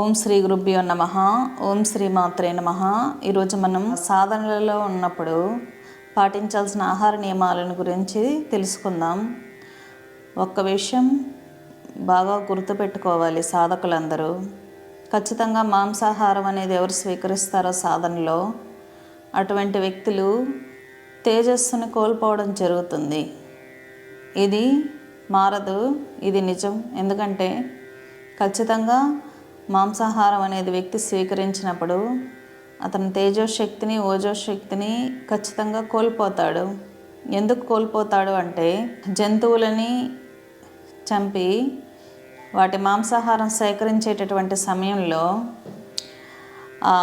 ఓం శ్రీ గురుభ్యో నమ. ఓం శ్రీ మాత్రే నమ. ఈరోజు మనం సాధనలలో ఉన్నప్పుడు పాటించాల్సిన ఆహార నియమాలను గురించి తెలుసుకుందాం. ఒక్క విషయం బాగా గుర్తుపెట్టుకోవాలి సాధకులందరూ. ఖచ్చితంగా మాంసాహారం అనేది ఎవరు స్వీకరిస్తారో సాధనలో అటువంటి వ్యక్తులు తేజస్సును కోల్పోవడం జరుగుతుంది. ఇది మారదు ఇది నిజం. ఎందుకంటే ఖచ్చితంగా మాంసాహారం అనేది వ్యక్తి స్వీకరించినప్పుడు అతను తేజోశక్తిని ఓజోశక్తిని ఖచ్చితంగా కోల్పోతాడు. ఎందుకు కోల్పోతాడు అంటే జంతువులని చంపి వాటి మాంసాహారం సేకరించేటటువంటి సమయంలో ఆ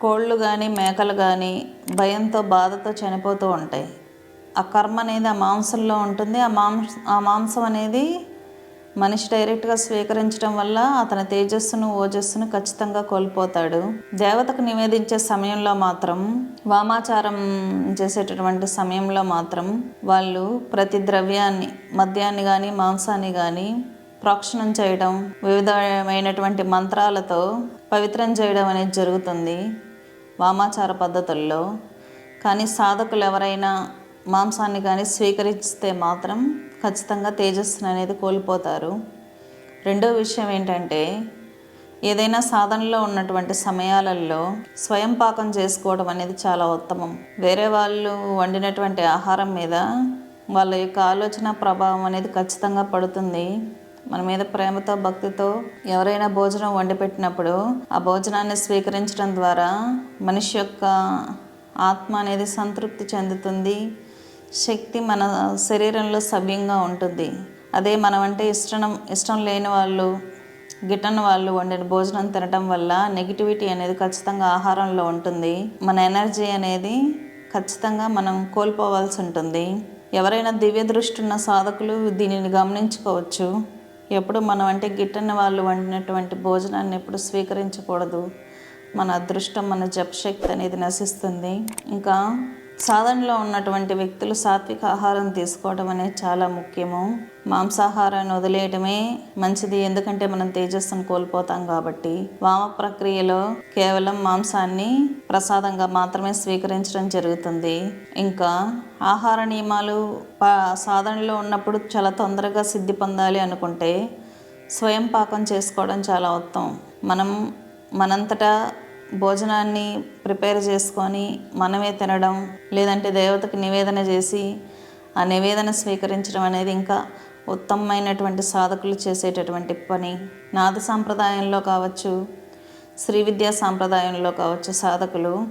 కోళ్ళు కానీ మేకలు కానీ భయంతో బాధతో చనిపోతూ ఉంటాయి. ఆ కర్మ అనేది ఆ మాంసంలో ఉంటుంది. ఆ మాంస ఆ మాంసం అనేది మనిషి డైరెక్ట్గా స్వీకరించడం వల్ల అతని తేజస్సును ఓజస్సును ఖచ్చితంగా కోల్పోతాడు. దేవతకు నివేదించే సమయంలో మాత్రం వామాచారం చేసేటటువంటి సమయంలో మాత్రం వాళ్ళు ప్రతి ద్రవ్యాన్ని మద్యాన్ని కానీ మాంసాన్ని కానీ ప్రోక్షణం చేయడం వివిధమైనటువంటి మంత్రాలతో పవిత్రం చేయడం అనేది జరుగుతుంది వామాచార పద్ధతుల్లో. కానీ సాధకులు ఎవరైనా మాంసాన్ని కానీ స్వీకరిస్తే మాత్రం ఖచ్చితంగా తేజస్సును అనేది కోల్పోతారు. రెండో విషయం ఏంటంటే ఏదైనా సాధనలో ఉన్నటువంటి సమయాలలో స్వయం పాకం చేసుకోవడం అనేది చాలా ఉత్తమం. వేరే వాళ్ళు వండినటువంటి ఆహారం మీద వాళ్ళ యొక్క ఆలోచన ప్రభావం అనేది ఖచ్చితంగా పడుతుంది. మన మీద ప్రేమతో భక్తితో ఎవరైనా భోజనం వండి పెట్టినప్పుడు ఆ భోజనాన్ని స్వీకరించడం ద్వారా మనిషి యొక్క ఆత్మ అనేది సంతృప్తి చెందుతుంది. శక్తి మన శరీరంలో సవ్యంగా ఉంటుంది. అదే మనం అంటే ఇష్టం ఇష్టం లేని వాళ్ళు గిట్టని వాళ్ళు వండిన భోజనం తినటం వల్ల నెగిటివిటీ అనేది ఖచ్చితంగా ఆహారంలో ఉంటుంది. మన ఎనర్జీ అనేది ఖచ్చితంగా మనం కోల్పోవాల్సి ఉంటుంది. ఎవరైనా దివ్య దృష్టి ఉన్న సాధకులు దీనిని గమనించుకోవచ్చు. ఎప్పుడు మనం అంటే గిట్టని వాళ్ళు వండినటువంటి భోజనాన్ని ఎప్పుడు స్వీకరించకూడదు. మన అదృష్టం మన జపశక్తి అనేది నశిస్తుంది. ఇంకా సాధనలో ఉన్నటువంటి వ్యక్తులు సాత్విక ఆహారం తీసుకోవడం అనేది చాలా ముఖ్యము. మాంసాహారాన్ని వదిలేయటమే మంచిది. ఎందుకంటే మనం తేజస్సును కోల్పోతాం కాబట్టి. వామ ప్రక్రియలో కేవలం మాంసాన్ని ప్రసాదంగా మాత్రమే స్వీకరించడం జరుగుతుంది. ఇంకా ఆహార నియమాలు పా సాధనలో ఉన్నప్పుడు చాలా తొందరగా సిద్ధి పొందాలి అనుకుంటే స్వయం పాకం చేసుకోవడం చాలా ఉత్తమం. మనం మనంతటా భోజనాన్ని ప్రిపేర్ చేసుకొని మనమే తినడం లేదంటే దేవతకు నివేదన చేసి ఆ నివేదన స్వీకరించడం అనేది ఇంకా ఉత్తమమైనటువంటి సాధకులు చేసేటటువంటి పని. నాద సాంప్రదాయంలో కావచ్చు శ్రీ విద్యా సాంప్రదాయంలో కావచ్చు సాధకులు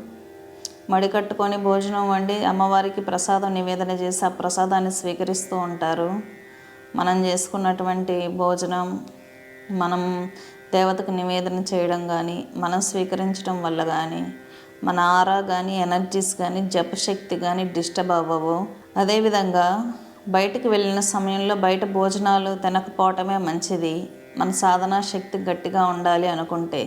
మడి కట్టుకొని భోజనం వండి అమ్మవారికి ప్రసాదం నివేదన చేసి ఆ ప్రసాదాన్ని స్వీకరిస్తూ ఉంటారు. మనం చేసుకున్నటువంటి భోజనం మనం దేవతకు నివేదన చేయడం కానీ మనం స్వీకరించడం వల్ల కానీ మన ఆరా కానీ ఎనర్జీస్ కానీ జపశక్తి కానీ డిస్టర్బ్ అవ్వవు. అదేవిధంగా బయటకు వెళ్ళిన సమయంలో బయట భోజనాలు తినకపోవటమే మంచిది. మన సాధనా శక్తి గట్టిగా ఉండాలి అనుకుంటే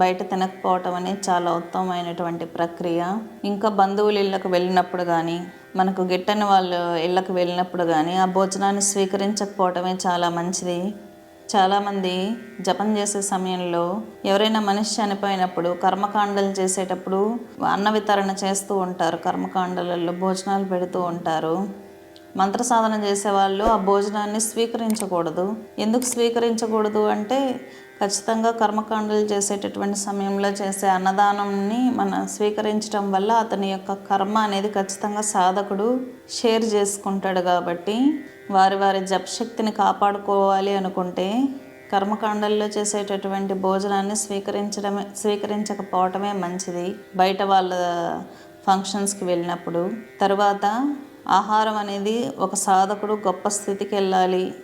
బయట తినకపోవటం అనేది చాలా ఉత్తమమైనటువంటి ప్రక్రియ. ఇంకా బంధువులు ఇళ్ళకు వెళ్ళినప్పుడు కానీ మనకు గిట్టని వాళ్ళు ఇళ్ళకు వెళ్ళినప్పుడు కానీ ఆ భోజనాన్ని స్వీకరించకపోవటమే చాలా మంచిది. చాలామంది జపం చేసే సమయంలో ఎవరైనా మనిషి చనిపోయినప్పుడు కర్మకాండలు చేసేటప్పుడు అన్న వితరణ చేస్తూ ఉంటారు కర్మకాండలలో భోజనాలు పెడుతూ ఉంటారు. మంత్ర సాధన చేసేవాళ్ళు ఆ భోజనాన్ని స్వీకరించకూడదు. ఎందుకు స్వీకరించకూడదు అంటే ఖచ్చితంగా కర్మకాండలు చేసేటటువంటి సమయంలో చేసే అన్నదానంని మన స్వీకరించడం వల్ల అతని యొక్క కర్మ అనేది ఖచ్చితంగా సాధకుడు షేర్ చేసుకుంటాడు కాబట్టి వారి వారి జపశక్తిని కాపాడుకోవాలి అనుకుంటే కర్మకాండల్లో చేసేటటువంటి భోజనాన్ని స్వీకరించడమే స్వీకరించకపోవటమే మంచిది. బయట వాళ్ళ ఫంక్షన్స్కి వెళ్ళినప్పుడు. తర్వాత ఆహారం అనేది ఒక సాధకుడు గొప్ప స్థితికి వెళ్ళాలి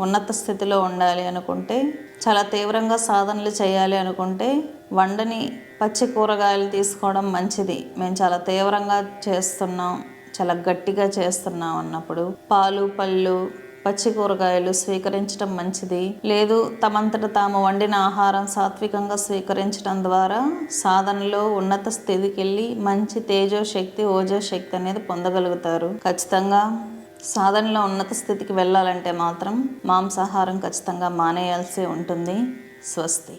ఉన్నత స్థితిలో ఉండాలి అనుకుంటే చాలా తీవ్రంగా సాధనలు చేయాలి అనుకుంటే వండని పచ్చి కూరగాయలు తీసుకోవడం మంచిది. మేము చాలా తీవ్రంగా చేస్తున్నాం చాలా గట్టిగా చేస్తున్నాం అన్నప్పుడు. పాలు పళ్ళు పచ్చి కూరగాయలు స్వీకరించడం మంచిది. లేదు తమంతట తాము వండిన ఆహారం సాత్వికంగా స్వీకరించడం ద్వారా సాధనలో ఉన్నత స్థితికి వెళ్ళి మంచి తేజో శక్తి ఓజో శక్తి అనేది పొందగలుగుతారు. ఖచ్చితంగా సాధనలో ఉన్నత స్థితికి వెళ్ళాలంటే మాత్రం మాంసాహారం ఖచ్చితంగా మానేయాల్సి ఉంటుంది. స్వస్తి.